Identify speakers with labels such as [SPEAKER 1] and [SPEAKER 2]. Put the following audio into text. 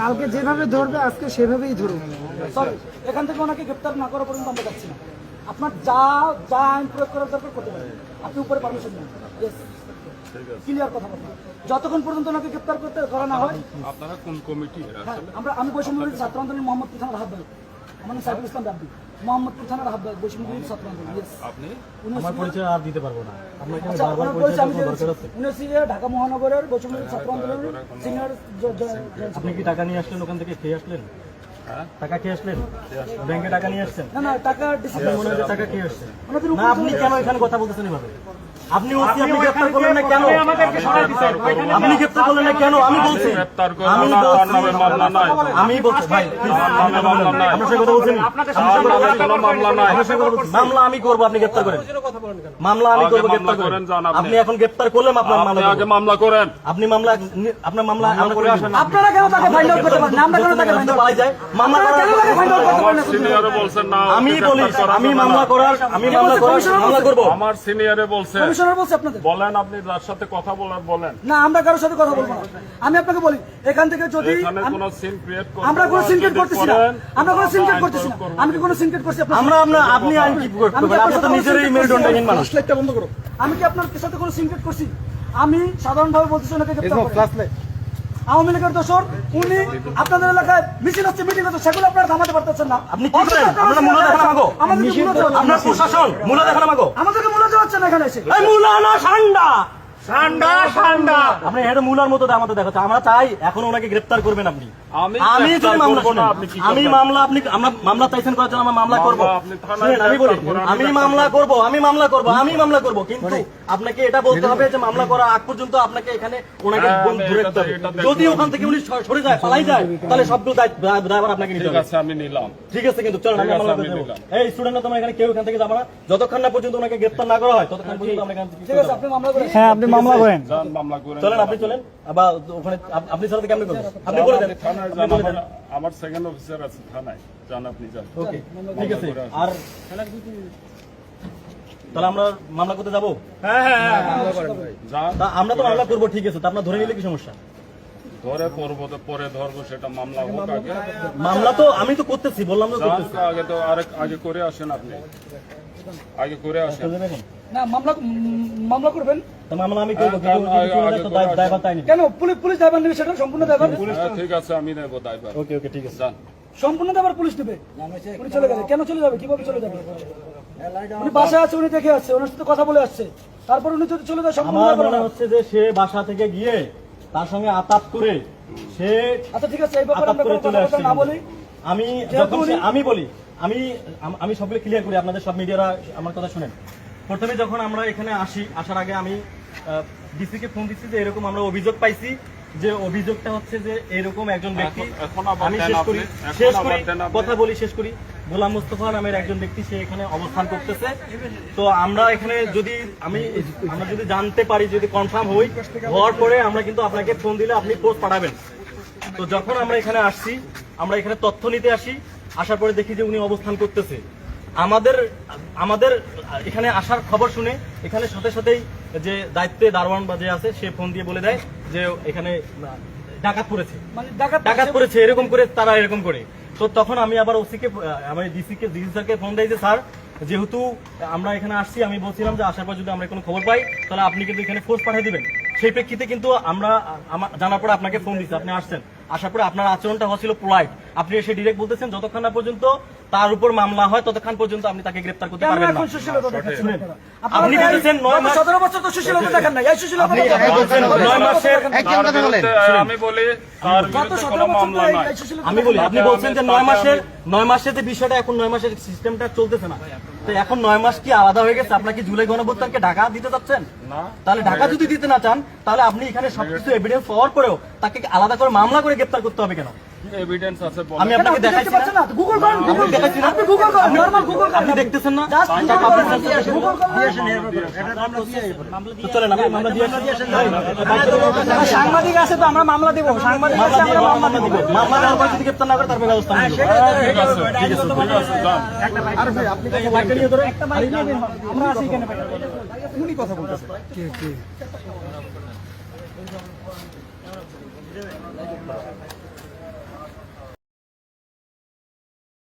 [SPEAKER 1] কালকে যেভাবে ধরবে আজকে সেভাবেই ধরুন।
[SPEAKER 2] সরি এখান থেকে ওনাকে গ্রেপ্তার না করা পর্যন্ত আমরা যাচ্ছি না। আপনার যা যা আইন প্রয়োগ করার দরকার করতে পারেন। আপনি উপরে পারমিশন নেন। ক্লিয়ার কথা বলুন যতক্ষণ পর্যন্ত ওনাকে গ্রেপ্তার করতে করা না হয়
[SPEAKER 3] আপনারা কোন কমিটি
[SPEAKER 2] হ্যাঁ আমরা আমি বৈষম্য ছাত্র আন্দোলন মোহাম্মদপুর থানার হাত আমার নাম সাইফুল ইসলাম রাব্বি মোহাম্মদপুর থানার হাত বৈষম্য ছাত্র আন্দোলন
[SPEAKER 3] আপনি?
[SPEAKER 4] আমার পরিচয় আর দিতে পারব না। আপনাকে আমি
[SPEAKER 2] আচ্ছা, ঢাকা মহানগরের বৈষম্য ছাত্র আন্দোলনের সিনিয়র
[SPEAKER 4] আপনি কি টাকা নিয়ে আসলেন ওখান থেকে? খেয়ে আসলেন?
[SPEAKER 3] হ্যাঁ?
[SPEAKER 4] টাকা খেয়ে আসলেন? ব্যাংকে টাকা নিয়ে আসছেন?
[SPEAKER 2] না না টাকা
[SPEAKER 4] মনে হয় টাকা খেয়ে আসছেন? না আপনি কেন এখানে কথা বলতেছেন এভাবে? আপনি ওসি আপনি গ্রেফতার করলেন না কেন?
[SPEAKER 5] আমাদেরকে সরাই দিচ্ছেন।
[SPEAKER 4] আপনি গ্রেফতার করলেন না কেন? আমি বলছি
[SPEAKER 3] গ্রেপ্তার
[SPEAKER 4] আমি বলছি। আমি বলছি ভাই
[SPEAKER 3] মামলা
[SPEAKER 4] আপনার সাথে কথা বলছেন আমি করব আপনি গ্রেফতার করেন। মামলা আমি করব গ্রেফতার
[SPEAKER 3] করেন, আপনি।
[SPEAKER 4] এখন গ্রেফতার করলেন আপনার মামলা
[SPEAKER 3] আগে মামলা করেন।
[SPEAKER 4] আপনি মামলা আপনার মামলা আমরা করে আসেন
[SPEAKER 2] আপনারা কেন তাকে ফাইন্ড আউট করতে পারেন? আমরা কেন তাকে ফাইন্ড আউট
[SPEAKER 4] যায়? মামলা
[SPEAKER 2] কেন তাকে find out করতে পারেন?
[SPEAKER 3] সিনিয়রে বলছেন না
[SPEAKER 4] আমি বলি আমি মামলা করার আমি মামলা করার মামলা করব।
[SPEAKER 3] আমার সিনিয়রে বলছে
[SPEAKER 2] কমিশনার বলছে আপনাদের।
[SPEAKER 3] বলেন আপনি যার সাথে কথা বলার বলেন।
[SPEAKER 2] না আমরা কারোর সাথে কথা বলব না। আমি আপনাকে বলি এখান থেকে যদি
[SPEAKER 3] এখানে কোনো সিন ক্রিয়েট
[SPEAKER 2] আমরা কোনো সিনক্রেট করতেছি না। আমরা কোনো সিনক্রেট করতেছি না। আমি কি কোনো সিনক্রেট করছি? আমরা
[SPEAKER 4] আমরা আপনার আপনি আইন কি করতে পারেন আপনি তো নিজেরই মেরুদণ্ডহীন? মানুষ।
[SPEAKER 5] লাইটটা বন্ধ করো।
[SPEAKER 2] আমি কি আপনার সাথে কোনো সিনক্রেট করছি আমি সাধারণভাবে বলতেছি ওনাকে গ্রেফতার আওয়ামী লীগের দোষর উনি আপনাদের এলাকায় মিছিল হচ্ছে মিটিং হচ্ছে সেগুলো আপনারা থামাতে পারতেছেন না।
[SPEAKER 4] আপনি কি করেন? আপনারা মূল্য দেখান আমাগো
[SPEAKER 2] আমাদের মূল্য দেওয়া হচ্ছে না।
[SPEAKER 4] প্রশাসন মূল্য দেখান আমাগো
[SPEAKER 2] আমাদেরকে মূল্য দেওয়া হচ্ছে না এখানে এসে।
[SPEAKER 4] এই মূল্য না সান্ডা।
[SPEAKER 5] ঠান্ডা ঠান্ডা
[SPEAKER 4] আপনি এটা মূলার মতো আমাদের দেখাচ্ছে। আমরা চাই এখন ওনাকে গ্রেফতার করবেন আপনি।
[SPEAKER 3] আমি
[SPEAKER 4] আমি যদি মামলা
[SPEAKER 3] করব না,
[SPEAKER 4] শুনেন,
[SPEAKER 3] আপনি কি
[SPEAKER 4] আমি মামলা আপনি আমরা মামলা চাইছেন করার জন্য আমরা মামলা করব।
[SPEAKER 3] মামলা আপনি থানায়
[SPEAKER 4] শুনেন, আমি বলি
[SPEAKER 3] আমি
[SPEAKER 4] আমি মামলা করব আমি মামলা করব আমি মামলা করব। কিন্তু আপনাকে এটা বলতে হবে যে মামলা করা আগ পর্যন্ত আপনাকে এখানে ওনাকে
[SPEAKER 3] হ্যাঁ,
[SPEAKER 4] ধরে রাখতে হবে। যদি ওখান থেকে উনি সরে- যায় পালাই যায় তাহলে সবগুলো দায়- আপনাকে নিতে
[SPEAKER 3] ঠিক
[SPEAKER 4] হবে।
[SPEAKER 3] আছে আমি নিলাম।
[SPEAKER 4] ঠিক আছে কিন্তু চলেন আমি মামলা করে এই স্টুডেন্টরা তোমরা এখানে কেউ এখান থেকে যাবে না। যতক্ষণ না পর্যন্ত ওনাকে গ্রেফতার না করা হয় ততক্ষণ পর্যন্ত আমরা এখান থেকে
[SPEAKER 2] ঠিক আছে আপনি মামলা করেন
[SPEAKER 1] হ্যাঁ আপনি মামলা করেন।
[SPEAKER 3] মামলা করেন।
[SPEAKER 4] চলেন আপনি চলেন। আবার ওখানে আপনি ছাড়া কেমন করবেন আপনি বলে দেন।
[SPEAKER 3] থানায় যান। আমার- সেকেন্ড অফিসার আছে থানায়। যান আপনি যান।
[SPEAKER 4] ওকে ঠিক আছে। আর তাহলে আমরা মামলা করতে যাব?
[SPEAKER 3] যান।
[SPEAKER 4] তা আমরা তো মামলা করব ঠিক আছে। তা আপনার ধরে নিলে কি সমস্যা?
[SPEAKER 3] ধরে পড়ব তো পরে ধরবো সেটা মামলা হোক আগে।
[SPEAKER 4] মামলা তো আমি তো করতেছি বললাম তো
[SPEAKER 3] আগে তো আরেক আগে করে আসেন আপনি। আগে করে আসেন?
[SPEAKER 2] না মামলা মামলা করবেন?
[SPEAKER 4] মামলা আমি করব কিন্তু যদি
[SPEAKER 3] আগে-
[SPEAKER 4] চলে যায়
[SPEAKER 3] আগে
[SPEAKER 4] তো
[SPEAKER 3] করে
[SPEAKER 4] দায়-
[SPEAKER 3] আসেন।
[SPEAKER 4] দায়ভার তাই
[SPEAKER 2] কেন? পুলিশ পুলিশ দায়ভার নেবে সেটা? সম্পূর্ণ দায়ভার?
[SPEAKER 3] ঠিক আছে আমি নেব দায়ভার।
[SPEAKER 4] ওকে ওকে ঠিক আছে।
[SPEAKER 2] সম্পূর্ণ দায়ভার পুলিশ নেবে? উনি চলে গেলে কেন চলে যাবে? কীভাবে চলে যাবে? উনি বাসায় আছে উনি দেখে আসছে ওনার সাথে কথা বলে আসছে। তারপর উনি যদি চলে যায়
[SPEAKER 4] আমার মনে হচ্ছে যে সে বাসা থেকে গিয়ে তার সঙ্গে আতাত করে সে
[SPEAKER 2] আচ্ছা ঠিক আছে এই ব্যাপারে আমরা না বলি।
[SPEAKER 4] আমি আমি বলি আমি আমি সবগুলো ক্লিয়ার করি আপনাদের সব মিডিয়ারা আমার কথা শুনেন। প্রথমে যখন আমরা এখানে আসি আসার আগে আমি ডিসি কে ফোন দিচ্ছি যে এরকম আমরা অভিযোগ পাইছি যে অভিযোগটা হচ্ছে যে এরকম একজন ব্যক্তি আমি শেষ করি শেষ করি কথা বলি শেষ করি। গোলাম মোস্তফা নামের একজন ব্যক্তি সে এখানে অবস্থান করতেছে। তো আমরা এখানে যদি আমি আমরা যদি জানতে পারি যদি কনফার্ম হই হওয়ার পরে আমরা কিন্তু আপনাকে ফোন দিলে আপনি পোস্ট পাঠাবেন। তো যখন আমরা এখানে আসছি আমরা এখানে তথ্য নিতে আসি আসার পরে দেখি যে উনি অবস্থান করতেছে। আমাদের আমাদের এখানে আসার খবর শুনে এখানে সাথে সাথেই যে দায়িত্বে দারোয়ান বা যে আছে সে ফোন দিয়ে বলে দেয় যে এখানে ডাকাত পড়েছে।
[SPEAKER 2] মানে ডাকাত
[SPEAKER 4] ডাকাত করেছে এরকম করে তারা এরকম করে। তো তখন আমি আবার ওসিকে আমি ডিসি কে ডিসি স্যারকে ফোন দেই যে স্যার যেহেতু আমরা এখানে আসছি আমি বলছিলাম যে আসার পর যদি আমরা কোনো খবর পাই তাহলে আপনি কিন্তু এখানে ফোর্স পাঠিয়ে দিবেন। সেই প্রেক্ষিতে কিন্তু আমরা আমার জানার পরে আপনাকে ফোন দিচ্ছি আপনি আসছেন। আসার পরে আপনার আচরণটা হচ্ছিল পোলাইট আপনি এসে ডিরেক্ট বলতেছেন যতক্ষণ না পর্যন্ত তার উপর মামলা হয় ততক্ষণ পর্যন্ত আপনি তাকে গ্রেপ্তার করতে পারবেন না? আপনি নয়
[SPEAKER 2] গত
[SPEAKER 4] মাস-
[SPEAKER 2] 17 বছর তো সুশীলতা দেখান না এই সুশীলতা
[SPEAKER 4] আপনি
[SPEAKER 2] দেখান।
[SPEAKER 4] বলছেন নয় মাসের
[SPEAKER 3] তার আমি বলি তার
[SPEAKER 2] গত
[SPEAKER 3] বিরুদ্ধে
[SPEAKER 2] 17 বছর
[SPEAKER 3] মামলা নাই
[SPEAKER 4] আমি বলি আপনি বলছেন যে নয় মাসের নয় মাসের যে বিষয়টা এখন নয় মাসের সিস্টেমটা চলতেছে না। তো এখন নয় মাস কি আলাদা হয়ে গেছে? আপনার কি জুলাই কে ঢাকা দিতে চাচ্ছেন? তাহলে ঢাকা যদি দিতে না চান তাহলে আপনি এখানে সবকিছু এভিডেন্স পাওয়ার পরেও তাকে আলাদা করে মামলা করে গ্রেপ্তার করতে হবে কেন?
[SPEAKER 3] এভিডেন্স আছে বলেন।
[SPEAKER 4] আমি আপনাকে
[SPEAKER 2] আপনি
[SPEAKER 4] দেখাচ্ছি না।
[SPEAKER 2] গুগল করেন গুগল
[SPEAKER 4] আপনি দেখাচ্ছি না।
[SPEAKER 2] আপনি গুগল করেন নরমাল গুগল করেন।
[SPEAKER 4] আপনি দেখতেছেন না?
[SPEAKER 2] গুগল করেন।
[SPEAKER 4] তো চলেন আমি মামলা দিয়ে
[SPEAKER 1] সাংবাদিক আছে তো আমরা মামলা দিব। সাংবাদিক আছে
[SPEAKER 4] দিয়ে
[SPEAKER 1] আমরা মামলা দিব।
[SPEAKER 4] মামলা দেওয়ার পর যদি গ্রেপ্তার না করে তারপরে ব্যবস্থা নেব।
[SPEAKER 3] ঠিক আছে ঠিক আছে ঠিক আছে যান
[SPEAKER 1] একটা বাড়ি নিয়ে ধরো একটা বাড়ি নিয়ে আমরা আছি এখানে উনি কথা বলতেছেন
[SPEAKER 6] কে কে?